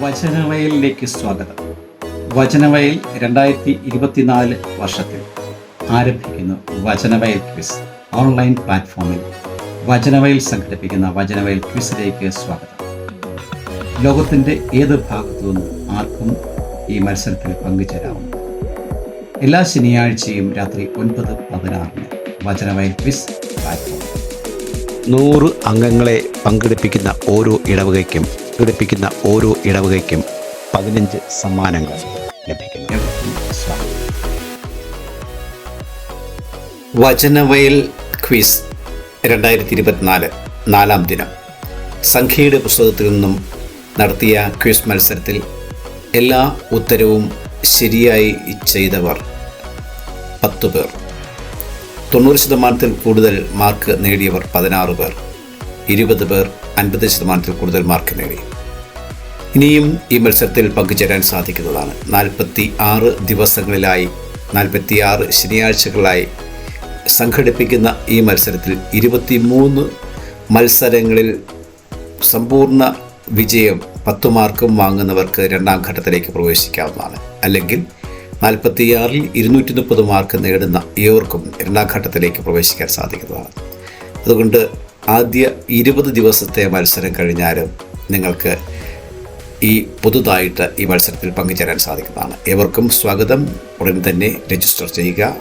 വചനവയലിലേക്ക് സ്വാഗതം. വചനവയൽ രണ്ടായിരത്തി ഇരുപത്തിനാല് വർഷത്തിൽ ആരംഭിക്കുന്നു വചനവയൽ ക്വിസ് ഓൺലൈൻ പ്ലാറ്റ്ഫോമിൽ. വചനവയൽ സംഘടിപ്പിക്കുന്ന വചനവയൽ ക്വിസിലേക്ക് സ്വാഗതം. ലോകത്തിന്റെ ഏത് ഭാഗത്തു നിന്നും ആർക്കും ഈ മത്സരത്തിൽ പങ്കുചേരാവും. എല്ലാ ശനിയാഴ്ചയും രാത്രി ഒൻപത് പതിനാറിന് വചനവയൽ ക്വിസ് പ്ലാറ്റ്ഫോം. നൂറ് അംഗങ്ങളെ പങ്കെടുപ്പിക്കുന്ന ഓരോ ഇടവകയ്ക്കും പങ്കെടുപ്പിക്കുന്ന ഓരോ ഇടവകയ്ക്കും പതിനഞ്ച് സമ്മാനങ്ങൾ ലഭിക്കുന്നു. വചനവയൽ ക്വിസ് രണ്ടായിരത്തി ഇരുപത്തിനാല് നാലാം ദിനം. സംഖ്യയുടെ പുസ്തകത്തിൽ നിന്നും നടത്തിയ ക്വിസ് മത്സരത്തിൽ എല്ലാ ഉത്തരവും ശരിയായി ചെയ്തവർ പത്തു പേർ. തൊണ്ണൂറ് ശതമാനത്തിൽ കൂടുതൽ മാർക്ക് നേടിയവർ പതിനാറ് പേർ. ഇരുപത് പേർ അൻപത് ശതമാനത്തിൽ കൂടുതൽ മാർക്ക് നേടി. ഇനിയും ഈ മത്സരത്തിൽ പങ്കുചേരാൻ സാധിക്കുന്നതാണ്. നാൽപ്പത്തി ആറ് ദിവസങ്ങളിലായി നാൽപ്പത്തി ആറ് ശനിയാഴ്ചകളായി സംഘടിപ്പിക്കുന്ന ഈ മത്സരത്തിൽ ഇരുപത്തി മൂന്ന് മത്സരങ്ങളിൽ സമ്പൂർണ വിജയം പത്ത് മാർക്കും വാങ്ങുന്നവർക്ക് രണ്ടാം ഘട്ടത്തിലേക്ക് പ്രവേശിക്കാവുന്നതാണ്. അല്ലെങ്കിൽ നാൽപ്പത്തിയാറിൽ ഇരുന്നൂറ്റി മുപ്പത് മാർക്ക് നേടുന്ന ഏവർക്കും രണ്ടാം ഘട്ടത്തിലേക്ക് പ്രവേശിക്കാൻ സാധിക്കുന്നതാണ്. അതുകൊണ്ട് ആദ്യ ഇരുപത് ദിവസത്തെ മത്സരം കഴിഞ്ഞാലും നിങ്ങൾക്ക് ഈ പുതുതായിട്ട് ഈ മത്സരത്തിൽ പങ്കുചേരാൻ സാധിക്കുന്നതാണ്. ഏവർക്കും സ്വാഗതം. ഉടൻ തന്നെ രജിസ്റ്റർ ചെയ്യുക.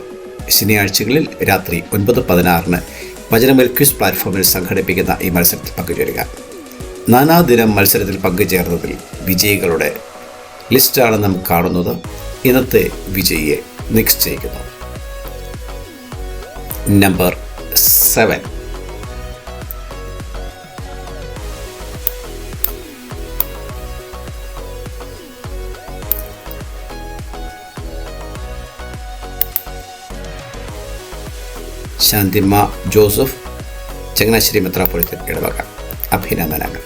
ശനിയാഴ്ചകളിൽ രാത്രി ഒൻപത് പതിനാറിന് വചനമൽ ക്വിസ് പ്ലാറ്റ്ഫോമിൽ സംഘടിപ്പിക്കുന്ന ഈ മത്സരത്തിൽ പങ്കുചേരുക. നാനാദിനം മത്സരത്തിൽ പങ്കുചേർന്നതിൽ വിജയികളുടെ ലിസ്റ്റാണ് നാം കാണുന്നത്. ഇന്നത്തെ വിജയിയെ നിശ്ചയിക്കുന്നു number seven Shanthimma Joseph Changanassery മെത്രാപ്പൊളിത്തൻ ഇടവക. അഭിനന്ദനങ്ങൾ.